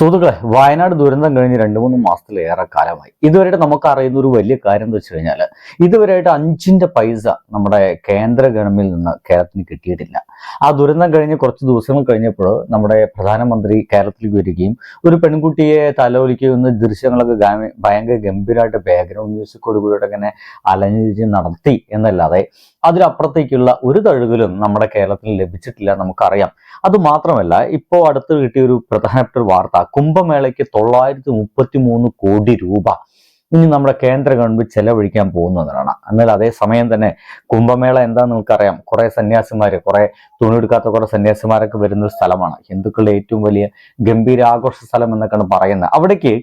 സുഹൃത്തുക്കളെ വയനാട് ദുരന്തം കഴിഞ്ഞ് രണ്ട് മൂന്ന് മാസത്തിലേറെ കാലമായി. ഇതുവരെയായിട്ട് നമുക്ക് അറിയുന്ന ഒരു വലിയ കാര്യം എന്ന് വെച്ച് കഴിഞ്ഞാൽ ഇതുവരെയായിട്ട് അഞ്ചിന്റെ പൈസ നമ്മുടെ കേന്ദ്ര ഗവൺമെന്റിൽ നിന്ന് കേരളത്തിന് കിട്ടിയിട്ടില്ല. ആ ദുരന്തം കഴിഞ്ഞ് കുറച്ച് ദിവസങ്ങൾ കഴിഞ്ഞപ്പോൾ നമ്മുടെ പ്രധാനമന്ത്രി കേരളത്തിലേക്ക് വരികയും ഒരു പെൺകുട്ടിയെ തലോലിക്കുന്ന ദൃശ്യങ്ങളൊക്കെ ഭയങ്കര ഗംഭീരമായിട്ട് ബാക്ക്ഗ്രൗണ്ട് മ്യൂസിക്കോട് കൂടിയിട്ട് അങ്ങനെ അലഞ്ഞിരിച്ച് നടത്തി എന്നല്ലാതെ അതിലപ്പുറത്തേക്കുള്ള ഒരു തഴുകലും നമ്മുടെ കേരളത്തിൽ ലഭിച്ചിട്ടില്ല നമുക്കറിയാം. അതുമാത്രമല്ല ഇപ്പോൾ അടുത്ത് കിട്ടിയ ഒരു പ്രധാനപ്പെട്ട ഒരു വാർത്ത കുംഭമേളയ്ക്ക് തൊള്ളായിരത്തി മുപ്പത്തി മൂന്ന് കോടി രൂപ. ഇനി നമ്മുടെ കേന്ദ്ര ഗവൺമെന്റ് ചെലവഴിക്കാൻ പോകുന്നതാണ്. എന്നാൽ അതേ സമയം തന്നെ കുംഭമേള എന്താന്ന് നമുക്കറിയാം കുറെ സന്യാസിമാർ കുറെ തുണിയെടുക്കാത്ത കുറെ സന്യാസിമാരൊക്കെ വരുന്ന ഒരു സ്ഥലമാണ്. ഹിന്ദുക്കളുടെ ഏറ്റവും വലിയ ഗംഭീര ആഘോഷ സ്ഥലം എന്നൊക്കെയാണ് പറയുന്നത്. അവിടേക്ക്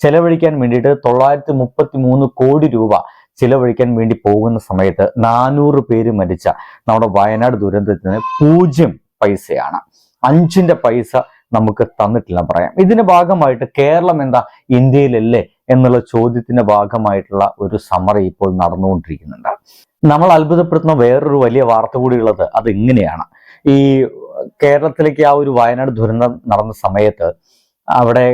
ചെലവഴിക്കാൻ വേണ്ടിയിട്ട് തൊള്ളായിരത്തി മുപ്പത്തി മൂന്ന് കോടി രൂപ ചിലവഴിക്കാൻ വേണ്ടി പോകുന്ന സമയത്ത് നാനൂറ് പേര് മരിച്ച നമ്മുടെ വയനാട് ദുരന്തത്തിന് പൂജ്യം പൈസയാണ്. അഞ്ചിന്റെ പൈസ നമുക്ക് തന്നിട്ടില്ല പറയാം. ഇതിന്റെ ഭാഗമായിട്ട് കേരളം എന്താ ഇന്ത്യയിലല്ലേ എന്നുള്ള ചോദ്യത്തിന്റെ ഭാഗമായിട്ടുള്ള ഒരു സമറി ഇപ്പോൾ നടന്നുകൊണ്ടിരിക്കുന്നുണ്ട്. നമ്മൾ അത്ഭുതപ്പെടുത്തുന്ന വേറൊരു വലിയ വാർത്ത കൂടിയുള്ളത് അത് ഇങ്ങനെയാണ് ഈ കേരളത്തിലേക്ക് ആ ഒരു വയനാട് ദുരന്തം നടന്ന സമയത്ത് അവിടെ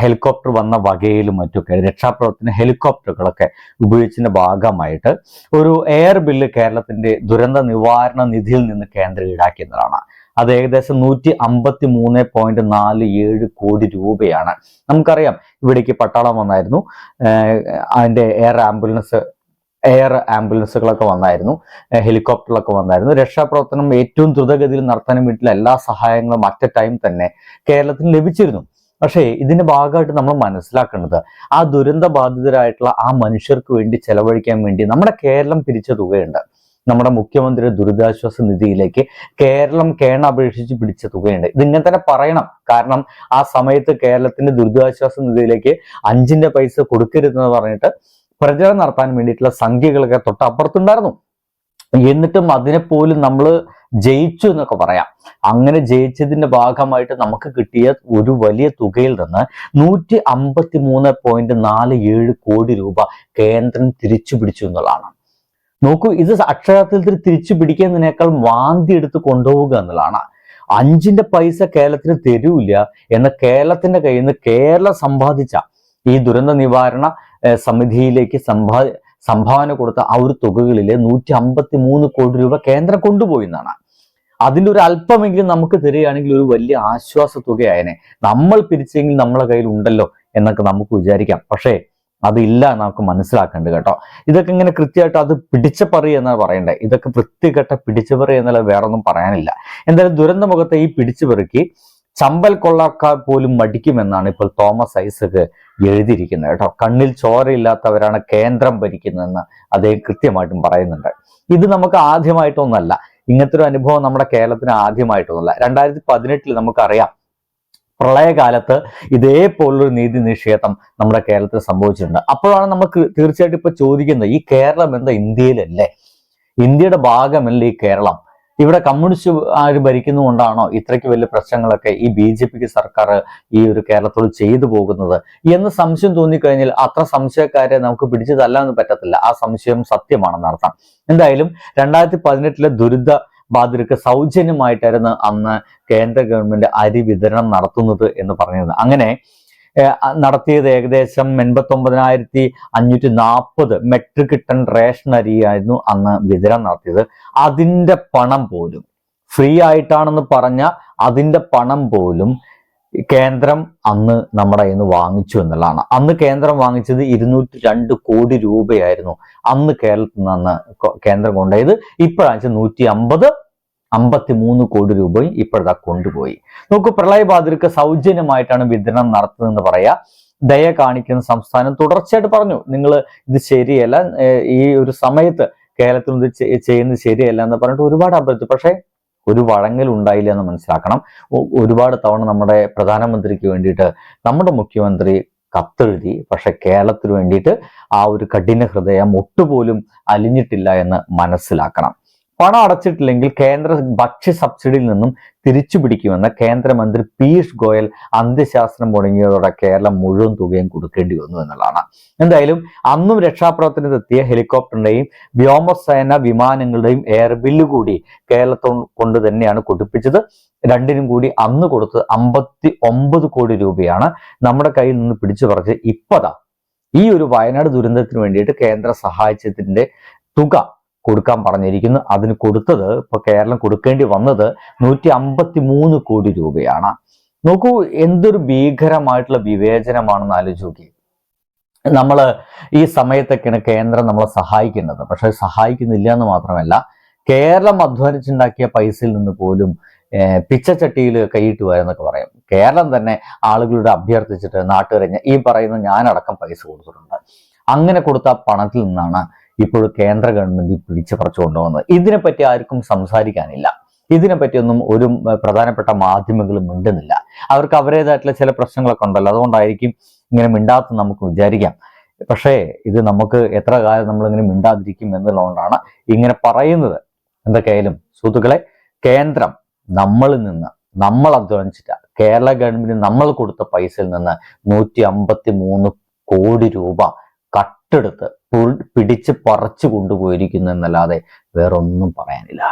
ഹെലികോപ്റ്റർ വന്ന വകയിലും മറ്റൊക്കെ രക്ഷാപ്രവർത്തന ഹെലികോപ്റ്ററുകളൊക്കെ ഉപയോഗിച്ചതിന്റെ ഭാഗമായിട്ട് ഒരു എയർ ബില്ല് കേരളത്തിന്റെ ദുരന്ത നിവാരണ നിധിയിൽ നിന്ന് കേന്ദ്രം ഈടാക്കിയതാണ്. അത് ഏകദേശം നൂറ്റി അമ്പത്തി മൂന്ന് പോയിന്റ് നാല് ഏഴ് കോടി രൂപയാണ്. നമുക്കറിയാം ഇവിടേക്ക് പട്ടാളം വന്നായിരുന്നു. അതിന്റെ എയർ ആംബുലൻസ് എയർ ആംബുലൻസുകളൊക്കെ വന്നായിരുന്നു. ഹെലികോപ്റ്ററിലൊക്കെ വന്നായിരുന്നു. രക്ഷാപ്രവർത്തനം ഏറ്റവും ദ്രുതഗതിയിൽ നടത്താനും വീട്ടിലെ എല്ലാ സഹായങ്ങളും അറ്റ് ടൈം തന്നെ കേരളത്തിന് ലഭിച്ചിരുന്നു. പക്ഷേ ഇതിന്റെ ഭാഗമായിട്ട് നമ്മൾ മനസ്സിലാക്കേണ്ടത് ആ ദുരന്ത ബാധിതരായിട്ടുള്ള ആ മനുഷ്യർക്ക് വേണ്ടി ചെലവഴിക്കാൻ വേണ്ടി നമ്മുടെ കേരളം പിരിച്ച തുകയുണ്ട്. നമ്മുടെ മുഖ്യമന്ത്രി ദുരിതാശ്വാസ നിധിയിലേക്ക് കേരളം കേണ അപേക്ഷിച്ച് പിടിച്ച തുകയുണ്ട്. ഇതിങ്ങനെ തന്നെ പറയണം. കാരണം ആ സമയത്ത് കേരളത്തിന്റെ ദുരിതാശ്വാസ നിധിയിലേക്ക് അഞ്ചിന്റെ പൈസ കൊടുക്കരുതെന്ന് പറഞ്ഞിട്ട് പ്രചരണം നടത്താൻ വേണ്ടിയിട്ടുള്ള സംഖ്യകളൊക്കെ തൊട്ടപ്പുറത്തുണ്ടായിരുന്നു. എന്നിട്ടും അതിനെപ്പോലും നമ്മൾ ജയിച്ചു എന്നൊക്കെ പറയാം. അങ്ങനെ ജയിച്ചതിന്റെ ഭാഗമായിട്ട് നമുക്ക് കിട്ടിയ ഒരു വലിയ തുകയിൽ നിന്ന് നൂറ്റി അമ്പത്തി മൂന്ന് പോയിന്റ് നാല് ഏഴ് കോടി രൂപ കേന്ദ്രം തിരിച്ചു പിടിച്ചു എന്നുള്ളതാണ്. നോക്കൂ ഇത് അക്ഷരാർത്ഥത്തിൽ തിരിച്ചു പിടിക്കുന്നതിനേക്കാൾ വാന്തി എടുത്ത് കൊണ്ടുപോവുക എന്നുള്ളതാണ്. അഞ്ചിന്റെ പൈസ കേരളത്തിന് തരൂല്ല എന്ന കേരളത്തിന്റെ കയ്യിൽ നിന്ന് കേരളം സമ്പാദിച്ച ഈ ദുരന്ത നിവാരണ സമിതിയിലേക്ക് സംഭാ സംഭാവന കൊടുത്ത ആ ഒരു തുകകളിലെ നൂറ്റി അമ്പത്തി മൂന്ന് കോടി രൂപ കേന്ദ്രം കൊണ്ടുപോയി എന്നാണ്. അതിന്റെ ഒരു അല്പമെങ്കിലും നമുക്ക് തരികയാണെങ്കിൽ ഒരു വലിയ ആശ്വാസ തുകയായനെ. നമ്മൾ പിരിച്ചെങ്കിൽ നമ്മളെ കയ്യിൽ ഉണ്ടല്ലോ എന്നൊക്കെ നമുക്ക് വിചാരിക്കാം. പക്ഷേ അതില്ല നമുക്ക് മനസ്സിലാക്കേണ്ടത് കേട്ടോ. ഇതൊക്കെ ഇങ്ങനെ കൃത്യമായിട്ട് അത് പിടിച്ചപ്പറി എന്നാണ് പറയണ്ടേ? ഇതൊക്കെ വൃത്തികെട്ട പിടിച്ചുപറി എന്നല്ല വേറെ ഒന്നും പറയാനില്ല. എന്തായാലും ദുരന്തമുഖത്തെ ഈ പിടിച്ചുപെറുക്കി ചമ്പൽ കൊള്ളക്കാർ പോലും മടിക്കുമെന്നാണ് ഇപ്പോൾ തോമസ് ഐസക് എഴുതിയിരിക്കുന്നത് കേട്ടോ. കണ്ണിൽ ചോരയില്ലാത്തവരാണ് കേന്ദ്രം ഭരിക്കുന്നതെന്ന് അദ്ദേഹം കൃത്യമായിട്ടും പറയുന്നുണ്ട്. ഇത് നമുക്ക് ആദ്യമായിട്ടൊന്നല്ല. ഇങ്ങനത്തെ ഒരു അനുഭവം നമ്മുടെ കേരളത്തിന് ആദ്യമായിട്ടൊന്നുമല്ല രണ്ടായിരത്തി പതിനെട്ടിൽ നമുക്കറിയാം. പ്രളയകാലത്ത് ഇതേപോലൊരു നീതി നിഷേധം നമ്മുടെ കേരളത്തിൽ സംഭവിച്ചിട്ടുണ്ട്. അപ്പോഴാണ് നമുക്ക് തീർച്ചയായിട്ടും ഇപ്പൊ ചോദിക്കുന്നത് ഈ കേരളം എന്താ ഇന്ത്യയിലല്ലേ? ഇന്ത്യയുടെ ഭാഗമല്ലേ ഈ കേരളം? ഇവിടെ കമ്മ്യൂണിസ്റ്റ് ആര് ഭരിക്കുന്നതുകൊണ്ടാണോ ഇത്രയ്ക്ക് വലിയ പ്രശ്നങ്ങളൊക്കെ ഈ ബി ജെ പിക്ക് സർക്കാർ ഈ ഒരു കേരളത്തോട് ചെയ്തു പോകുന്നത്? എന്ന് സംശയം തോന്നിക്കഴിഞ്ഞാൽ അത്ര സംശയക്കാരെ നമുക്ക് പിടിച്ചു തല്ലാന്ന് പറ്റത്തില്ല. ആ സംശയം സത്യമാണെന്ന് അർത്ഥം എന്തായാലും രണ്ടായിരത്തി പതിനെട്ടിലെ ദുരിത ബാധിതർക്ക് സൗജന്യമായിട്ടായിരുന്നു അന്ന് കേന്ദ്ര ഗവൺമെന്റ് അരി വിതരണം നടത്തുന്നത് എന്ന് പറഞ്ഞത് അങ്ങനെ നടത്തിയത് ഏകദേശം എൺപത്തി ഒമ്പതിനായിരത്തി അഞ്ഞൂറ്റി നാൽപ്പത് മെട്രിക് ടൺ റേഷൻ അരിയായിരുന്നു അന്ന് വിതരണം നടത്തിയത്. അതിന്റെ പണം പോലും ഫ്രീ ആയിട്ടാണെന്ന് പറഞ്ഞ അതിന്റെ പണം പോലും കേന്ദ്രം അന്ന് നമ്മുടെ കയ്യിൽ നിന്ന് വാങ്ങിച്ചു എന്നുള്ളതാണ്. അന്ന് കേന്ദ്രം വാങ്ങിച്ചത് ഇരുന്നൂറ്റി രണ്ട് കോടി രൂപയായിരുന്നു അന്ന് കേരളത്തിൽ നിന്ന് കേന്ദ്രം കൊണ്ടുപോയത്. ഇപ്പോഴാണ് നൂറ്റി അമ്പത് അമ്പത്തി മൂന്ന് കോടി രൂപയും ഇപ്പോഴതാ കൊണ്ടുപോയി. നോക്കൂ പ്രളയബാധിതർക്ക് സൗജന്യമായിട്ടാണ് വിതരണം നടത്തുന്നതെന്ന് പറയാ. ദയ കാണിക്കുന്ന സംസ്ഥാനം തുടർച്ചയായിട്ട് പറഞ്ഞു നിങ്ങൾ ഇത് ശരിയല്ല ഈ ഒരു സമയത്ത് കേരളത്തിൽ ഇത് ചെയ്യുന്നത് ശരിയല്ല എന്ന് പറഞ്ഞിട്ട് ഒരുപാട് അഭ്യർത്ഥിച്ചു. പക്ഷേ ഒരു വഴങ്ങൽ ഉണ്ടായില്ല എന്ന് മനസ്സിലാക്കണം. ഒരുപാട് തവണ നമ്മുടെ പ്രധാനമന്ത്രിക്ക് വേണ്ടിയിട്ട് നമ്മുടെ മുഖ്യമന്ത്രി കത്തെഴുതി പക്ഷെ കേരളത്തിന് വേണ്ടിയിട്ട് ആ ഒരു കഠിന ഹൃദയം ഒട്ടുപോലും അലിഞ്ഞിട്ടില്ല എന്ന് മനസ്സിലാക്കണം. പണം അടച്ചിട്ടില്ലെങ്കിൽ കേന്ദ്ര ഭക്ഷ്യ സബ്സിഡിയിൽ നിന്നും തിരിച്ചു പിടിക്കുമെന്ന് കേന്ദ്രമന്ത്രി പീയൂഷ് ഗോയൽ അന്ത്യശാസ്ത്രം മുടങ്ങിയതോടെ കേരളം മുഴുവൻ തുകയും കൊടുക്കേണ്ടി വന്നു എന്നുള്ളതാണ്. എന്തായാലും അന്നും രക്ഷാപ്രവർത്തനത്തെത്തിയ ഹെലികോപ്റ്ററിന്റെയും വ്യോമസേന വിമാനങ്ങളുടെയും എയർ ബില്ല് കൂടി കേരളത്തോ കൊണ്ട് തന്നെയാണ് കൊടുപ്പിച്ചത് രണ്ടിനും കൂടി അന്ന് കൊടുത്തത് അമ്പത്തി ഒമ്പത് കോടി രൂപയാണ് നമ്മുടെ കയ്യിൽ നിന്ന് പിടിച്ചു പറിച്ച് ഇപ്പതാ ഈ ഒരു വയനാട് ദുരന്തത്തിന് വേണ്ടിയിട്ട് കേന്ദ്ര സഹായിച്ചതിന്റെ തുക കൊടുക്കാൻ പറഞ്ഞിരിക്കുന്നു. അതിന് കൊടുത്തത് ഇപ്പൊ കേരളം കൊടുക്കേണ്ടി വന്നത് നൂറ്റി അമ്പത്തി മൂന്ന് കോടി രൂപയാണ്. നോക്കൂ എന്തൊരു ഭീകരമായിട്ടുള്ള വിവേചനമാണെന്ന് ആലോചിക്കുക നമ്മൾ ഈ സമയത്തൊക്കെയാണ് കേന്ദ്രം നമ്മളെ സഹായിക്കുന്നത്. പക്ഷെ സഹായിക്കുന്നില്ല എന്ന് മാത്രമല്ല കേരളം അധ്വാനിച്ചുണ്ടാക്കിയ പൈസയിൽ നിന്ന് പോലും പിച്ചച്ചട്ടിയിൽ കൈയിട്ട് എന്നൊക്കെ പറയും. കേരളം തന്നെ ആളുകളുടെ അഭ്യർത്ഥിച്ചിട്ട് നാട്ടുകാരെ ഈ പറയുന്ന ഞാനടക്കം പൈസ കൊടുത്തിട്ടുണ്ട്. അങ്ങനെ കൊടുത്ത പണത്തിൽ നിന്നാണ് ഇപ്പോൾ കേന്ദ്ര ഗവൺമെന്റ് പിടിച്ചു പറിച്ചു കൊണ്ടുവന്നത് ഇതിനെപ്പറ്റി ആർക്കും സംസാരിക്കാനില്ല. ഇതിനെപ്പറ്റിയൊന്നും ഒരു പ്രധാനപ്പെട്ട മാധ്യമങ്ങളും മിണ്ടുന്നില്ല. അവർക്ക് അവരുടേതായിട്ടുള്ള ചില പ്രശ്നങ്ങളൊക്കെ ഉണ്ടല്ലോ. അതുകൊണ്ടായിരിക്കും ഇങ്ങനെ മിണ്ടാത്ത നമുക്ക് വിചാരിക്കാം. പക്ഷേ ഇത് നമുക്ക് എത്ര കാലം നമ്മളിങ്ങനെ മിണ്ടാതിരിക്കും എന്നുള്ളതുകൊണ്ടാണ് ഇങ്ങനെ പറയുന്നത്. എന്തൊക്കെയായാലും സുഹൃത്തുക്കളെ കേന്ദ്രം നമ്മളിൽ നിന്ന് നമ്മൾ അധ്വാനിച്ചിട്ട കേരള ഗവൺമെന്റ് നമ്മൾ കൊടുത്ത പൈസയിൽ നിന്ന് നൂറ്റി അമ്പത്തി മൂന്ന് കോടി രൂപ കട്ടെടുത്ത് പുൾ- പിടിച്ച് പറിച്ചു കൊണ്ടുപോയിരിക്കുന്നു എന്നല്ലാതെ വേറൊന്നും പറയാനില്ല.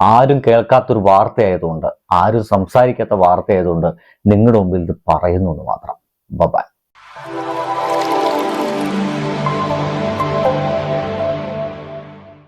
ആരും കേൾക്കാത്തൊരു വാർത്തയായതുകൊണ്ട് ആരും സംസാരിക്കാത്ത വാർത്തയായതുകൊണ്ട് നിങ്ങളുടെ മുമ്പിൽ ഇത് പറയുന്നു എന്ന് മാത്രം. ബൈ